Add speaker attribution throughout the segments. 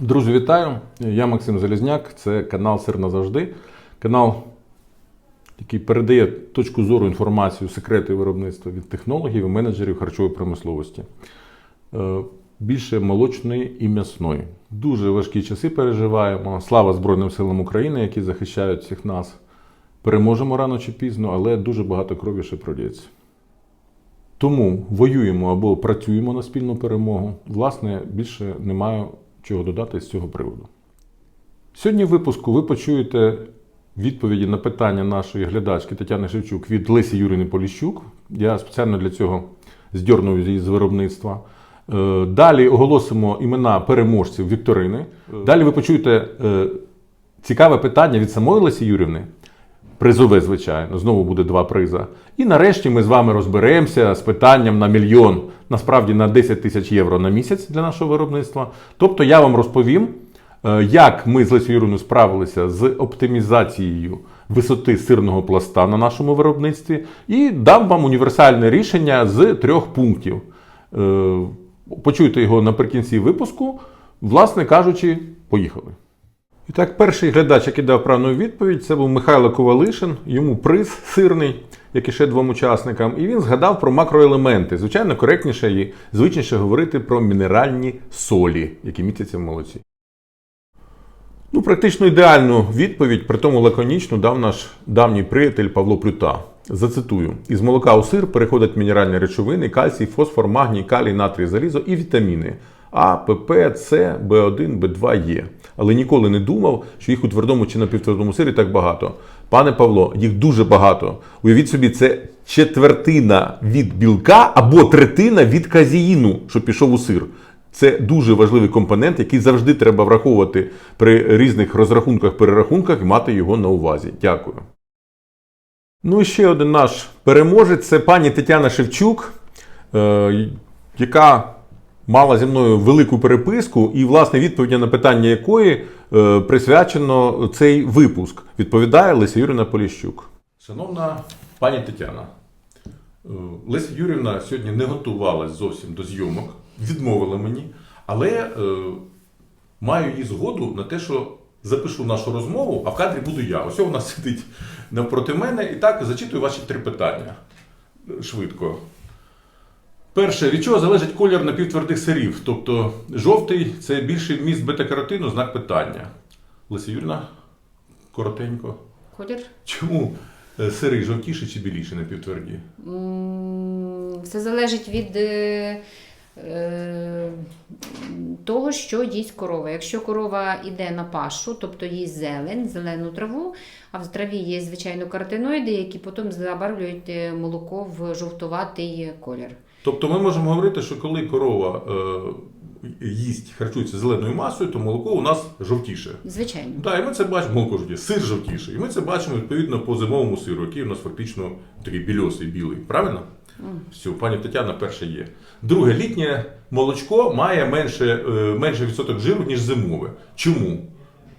Speaker 1: Друзі, вітаю! Я Максим Залізняк, це канал Сир назавжди. Канал, який передає точку зору інформацію, секрети виробництва від технологів і менеджерів харчової промисловості. Е, Більше молочної і м'ясної. Дуже важкі часи переживаємо. Слава Збройним силам України, які захищають всіх нас. Переможемо рано чи пізно, але дуже багато крові ще пролється. Тому воюємо або працюємо на спільну перемогу. Власне, більше не маю чого додати з цього приводу. Сьогодні в випуску ви почуєте відповіді на питання нашої глядачки Тетяни Шевчук від Лесі Юріни Поліщук. Я спеціально для цього здьорнув її з виробництва. Е, Далі оголосимо імена переможців Вікторини. Далі ви почуєте е, цікаве питання від самої Лесі Юрівни. Призове, звичайно, знову буде два приза. І нарешті ми з вами розберемося з питанням на мільйон, насправді на 10 тисяч євро на місяць для нашого виробництва. Тобто я вам розповім, е, як ми з Лесією Юрівною справилися з оптимізацією висоти сирного пласта на нашому виробництві, і дам вам універсальне рішення з трьох пунктів. Е, Почуйте його наприкінці випуску. Власне кажучи, поїхали. І так, перший глядач, який дав правильну відповідь, це був Михайло Ковалишин. Йому приз сирний, як і ще двом учасникам. І він згадав про макроелементи. Звичайно, коректніше і звичніше говорити про мінеральні солі, які містяться в молоці. Ну, практично ідеальну відповідь, при тому лаконічну, дав наш давній приятель Павло Плюта. Зацитую: із молока у сир переходять мінеральні речовини, кальцій, фосфор, магній, калій, натрій, залізо і вітаміни А, ПП, С, Б1, Б2 є. Але ніколи не думав, що їх у твердому чи напівтвердому сирі так багато. Пане Павло, їх дуже багато. Уявіть собі, це четвертина від білка або третина від казеїну, що пішов у сир. Це дуже важливий компонент, який завжди треба враховувати при різних розрахунках, перерахунках і мати його на увазі. Дякую. Ну і ще один наш переможець це пані Тетяна Шевчук, е, яка мала зі мною велику переписку, і, власне, відповідь на питання якої присвячено цей випуск. Відповідає Леся Юрівна Поліщук. Шановна пані Тетяна, е, Леся Юрівна сьогодні не готувалась зовсім до зйомок, відмовила мені, але е, маю її згоду на те, що запишу нашу розмову, а в кадрі буду я. Ось вона сидить навпроти мене і так зачитую ваші три питання швидко. Перше, від чого залежить колір напівтвердих сирів? Тобто жовтий це більший вміст бета-каротину, знак питання. Леся Юрівна, коротенько.
Speaker 2: Колір.
Speaker 1: Чому е, сири жовтіші чи біліші напівтверді?
Speaker 2: Все залежить від е, е, того, що їсть корова. Якщо корова йде на пашу, тобто їсть зелень, зелену траву, а в траві є, звичайно, каротиноїди, які потім забарвлюють молоко в жовтуватий колір.
Speaker 1: Тобто ми можемо говорити, що коли корова е, їсть, харчується зеленою масою, то молоко у нас жовтіше.
Speaker 2: Звичайно.
Speaker 1: Так, і ми це бачимо, молоко жовтіше, сир жовтіший. І ми це бачимо відповідно по зимовому сиру, який у нас фактично такий більосий, білий. Правильно? Все, пані Тетяна перше є. Друге, літнє молочко має менше, е, менше відсоток жиру, ніж зимове. Чому?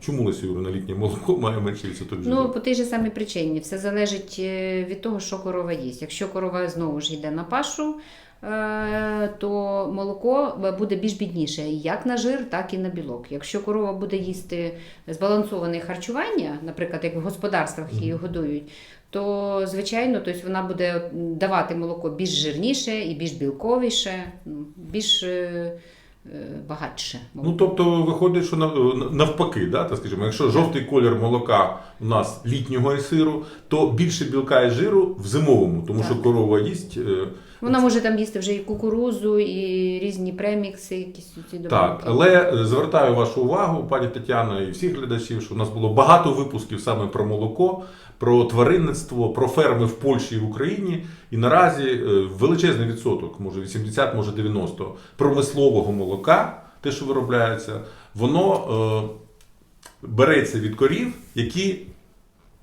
Speaker 1: Чому Леся Юрівна, літнє молоко має менший відсоток жиру?
Speaker 2: Ну, по тій же самій причині. Все залежить е, від того, що корова їсть. Якщо корова знову ж йде на пашу, то молоко буде більш бідніше як на жир, так і на білок. Якщо корова буде їсти збалансоване харчування, наприклад, як в господарствах її годують, то звичайно, тобто вона буде давати молоко більш жирніше і більш білковіше, ну, більш е, е, багатше.
Speaker 1: Ну, тобто виходить, що нав- навпаки, да, так скажімо, якщо жовтий колір молока у нас літнього і сиру, то більше білка і жиру в зимовому, тому що корова їсть. е,
Speaker 2: Вона може там їсти вже і кукурузу, і різні премікси, якісь ці
Speaker 1: Так, але е, звертаю вашу увагу, пані Тетяно, і всіх глядачів, що у нас було багато випусків саме про молоко, про тваринництво, про ферми в Польщі і в Україні. І наразі е, величезний відсоток, може 80, може 90, промислового молока, те, що виробляється, воно е, береться від корів, які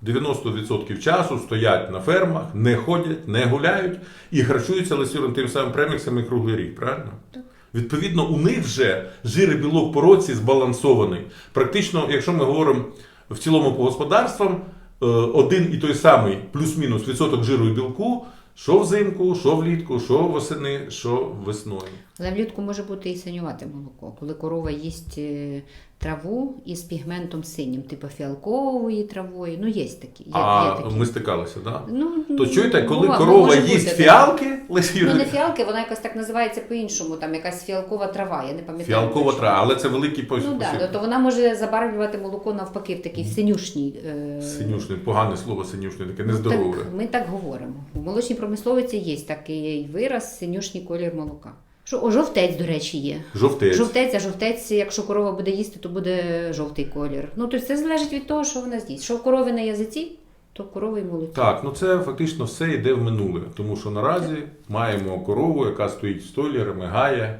Speaker 1: 90% часу стоять на фермах, не ходять, не гуляють і харчуються лисюром тим самим преміксами круглий рік, правильно?
Speaker 2: Так.
Speaker 1: Відповідно, у них вже жир і білок по році збалансований. Практично, якщо ми говоримо в цілому по господарствам, е, один і той самий плюс-мінус відсоток жиру і білку Що взимку, що влітку, що восени, що весною.
Speaker 2: Але влітку може бути і синювате молоко, коли корова їсть е, траву із пігментом синім, типу фіалкової травої. Ну, є такі. Є,
Speaker 1: А
Speaker 2: є такі.
Speaker 1: ми стикалися. Да?
Speaker 2: Ну,
Speaker 1: То чуєте, коли
Speaker 2: бува-
Speaker 1: корова
Speaker 2: може
Speaker 1: їсть
Speaker 2: бути,
Speaker 1: фіалки, Лесі
Speaker 2: Ну, не фіалки, вона якось так називається по-іншому, там якась фіалкова трава, я не пам'ятаю.
Speaker 1: фіалкова
Speaker 2: точно.
Speaker 1: трава, але це великий пос-
Speaker 2: Ну так,
Speaker 1: посіб.
Speaker 2: то вона може забарвлювати молоко навпаки в такий синюшній. е,
Speaker 1: Синюшний, погане слово синюшний, таке
Speaker 2: ну,
Speaker 1: нездорове.
Speaker 2: Так, ми так говоримо. У молочній промисловиці є такий вираз синюшній колір молока. Що о, жовтець, до речі, є.
Speaker 1: Жовтець.
Speaker 2: Жовтець, а жовтець, якщо корова буде їсти, то буде жовтий колір. Ну тобто це залежить від того, що вона з'їсть. Що в корови на язиці, то в корови й молоці.
Speaker 1: Так, ну це фактично все йде в минуле, тому що наразі маємо корову, яка стоїть в столі, ремигає,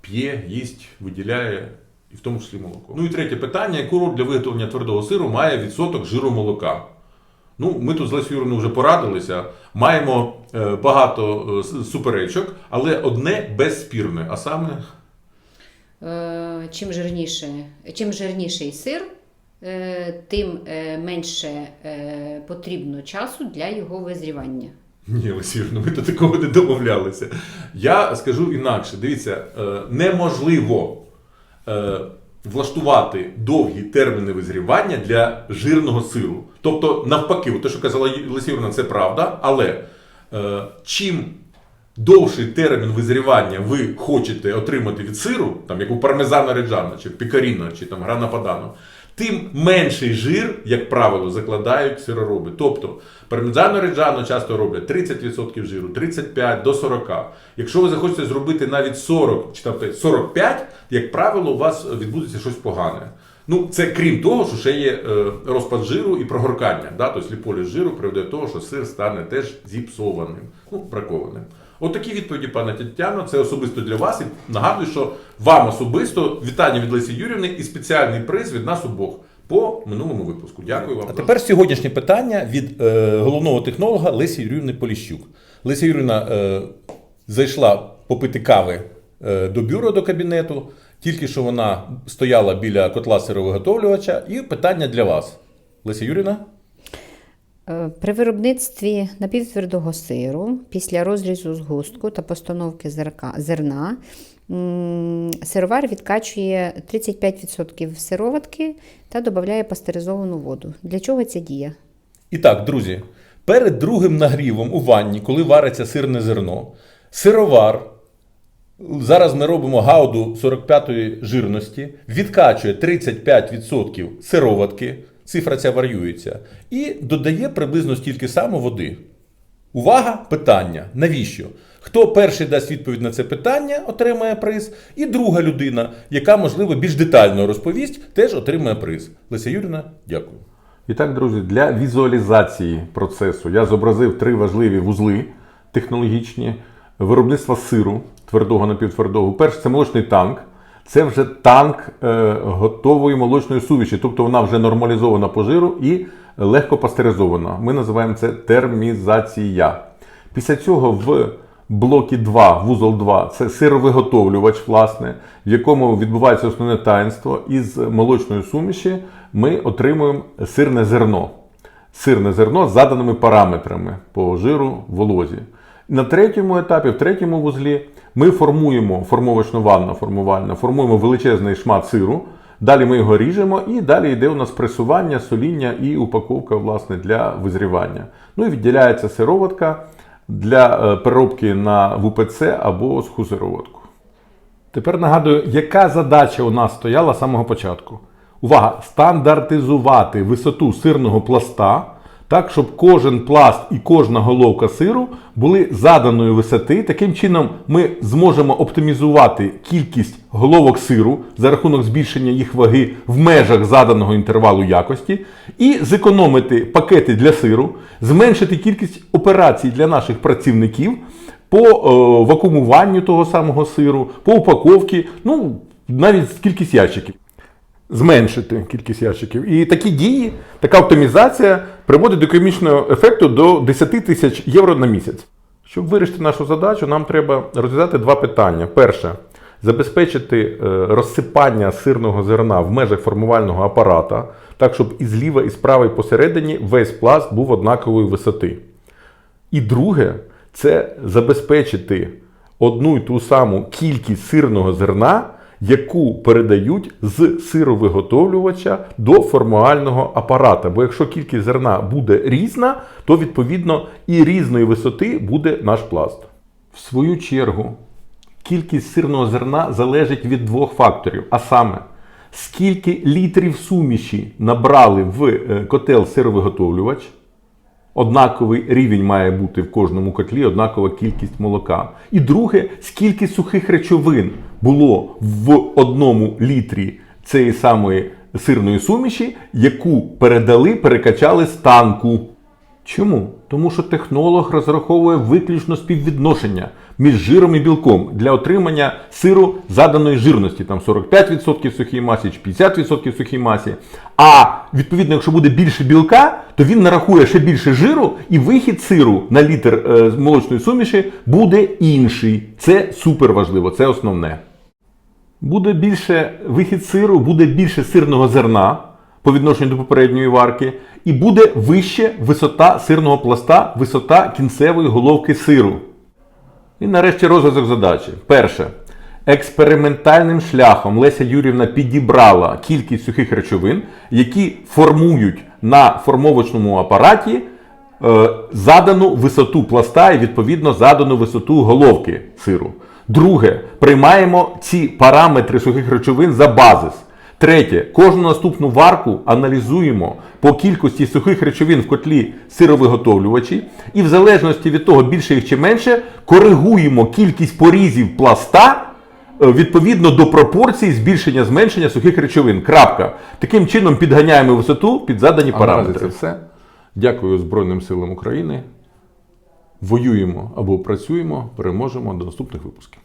Speaker 1: п'є, їсть, виділяє, і в тому числі молоко. Ну і третє питання: яку роль для виготовлення твердого сиру має відсоток жиру молока? Ну, ми тут з Лесією Юриною вже порадилися. Маємо е, багато е, суперечок, але одне безспірне, а саме
Speaker 2: Е, чим жирніше, чим жирніший сир, тим менше потрібно часу для його визрівання.
Speaker 1: Ні, Олексійовна, ми до такого не домовлялися. Я скажу інакше: дивіться, неможливо влаштувати довгі терміни визрівання для жирного сиру. Тобто, навпаки, те, що казала Лесівна, це правда, але е, чим довший термін визрівання ви хочете отримати від сиру, там як у пармезана реджана, чи пікаріна, чи там грана падано, тим менший жир, як правило, закладають сиророби. Тобто пармезано реджано часто роблять 30% жиру, 35 до 40. Якщо ви захочете зробити навіть 40 чи там 45, як правило, у вас відбудеться щось погане. Ну, це крім того, що ще є е, розпад жиру і прогоркання. Да? Тобто ліполіз жиру приведе до того, що сир стане теж зіпсованим, ну, бракованим. От відповіді, пане Тетяно, це особисто для вас. І нагадую, що вам особисто вітання від Лесі Юрівни і спеціальний приз від нас обох по минулому випуску. Дякую вам.
Speaker 3: А тепер сьогоднішнє питання від е, головного технолога Лесі Юрівни Поліщук. Леся Юрівна е, зайшла попити кави е, до бюро до кабінету. Тільки що вона стояла біля котла сировиготовлювача. І питання для вас. Леся Юрівна?
Speaker 2: Е, При виробництві напівтвердого сиру після розрізу згустку та постановки зерна сировар відкачує 35% сироватки та додає пастеризовану воду. Для чого ця дія?
Speaker 3: І так, друзі, перед другим нагрівом у ванні, коли вариться сирне зерно, сировар. Зараз ми робимо гауду 45-ї жирності, відкачує 35% сироватки, цифра ця варіюється, і додає приблизно стільки само води. Увага! Питання. Навіщо? Хто перший дасть відповідь на це питання, отримає приз, і друга людина, яка, можливо, більш детально розповість, теж отримає приз. Леся Юрівна, дякую.
Speaker 1: І так, друзі, для візуалізації процесу я зобразив три важливі вузли технологічні виробництва сиру твердого напівтвердого. Перший це молочний танк. Це вже танк е, готової молочної суміші, тобто вона вже нормалізована по жиру і легко пастеризована. Ми називаємо це термізація. Після цього в блокі 2, вузол 2, це сировиготовлювач, власне, в якому відбувається основне таїнство. Із молочної суміші ми отримуємо сирне зерно. Сирне зерно з заданими параметрами по жиру, волозі. На третьому етапі, в третьому вузлі, ми формуємо формовочно ванна формувальна, формуємо величезний шмат сиру. Далі ми його ріжемо, і далі йде у нас пресування, соління і упаковка власне, для визрівання. Ну і відділяється сироватка для е, переробки на ВПЦ або суху сироватку. Тепер нагадую, яка задача у нас стояла з самого початку. Увага! Стандартизувати висоту сирного пласта так, щоб кожен пласт і кожна головка сиру були заданої висоти. Таким чином, ми зможемо оптимізувати кількість головок сиру за рахунок збільшення їх ваги в межах заданого інтервалу якості, і зекономити пакети для сиру, зменшити кількість операцій для наших працівників по е, вакуумуванню того самого сиру, по упаковці, ну навіть кількість ящиків. Зменшити кількість ящиків. І такі дії, така оптимізація приводить до економічного ефекту до 10 тисяч євро на місяць. Щоб вирішити нашу задачу, нам треба розв'язати два питання. Перше забезпечити е, розсипання сирного зерна в межах формувального апарата, так, щоб і зліва, і справа, і посередині весь пласт був однакової висоти. І друге, це забезпечити одну й ту саму кількість сирного зерна, яку передають з сировиготовлювача до формуального апарата. Бо якщо кількість зерна буде різна, то відповідно і різної висоти буде наш пласт. В свою чергу, кількість сирного зерна залежить від двох факторів, а саме, скільки літрів суміші набрали в е, котел сировиготовлювач. Однаковий рівень має бути в кожному котлі, однакова кількість молока. І друге, скільки сухих речовин було в одному літрі цієї самої сирної суміші, яку передали, перекачали з танку. Чому? Тому що технолог розраховує виключно співвідношення між жиром і білком для отримання сиру заданої жирності, там 45% сухій масі чи 50% сухій масі. А відповідно, якщо буде більше білка, то він нарахує ще більше жиру, і вихід сиру на літр е, молочної суміші буде інший. Це супер важливо, це основне. Буде більше вихід сиру, буде більше сирного зерна по відношенню до попередньої варки, і буде вище висота сирного пласта, висота кінцевої головки сиру. І нарешті розв'язок задачі. Перше. Експериментальним шляхом Леся Юрівна підібрала кількість сухих речовин, які формують на формовочному апараті е, задану висоту пласта і відповідно задану висоту головки сиру. Друге, приймаємо ці параметри сухих речовин за базис. Третє, кожну наступну варку аналізуємо по кількості сухих речовин в котлі сировиготовлювачі, і в залежності від того, більше їх чи менше, коригуємо кількість порізів пласта е, відповідно до пропорцій збільшення зменшення сухих речовин. Крапка. Таким чином підганяємо висоту під задані
Speaker 4: А
Speaker 1: параметри.
Speaker 4: це все. Дякую Збройним силам України. Воюємо або працюємо, переможемо до наступних випусків.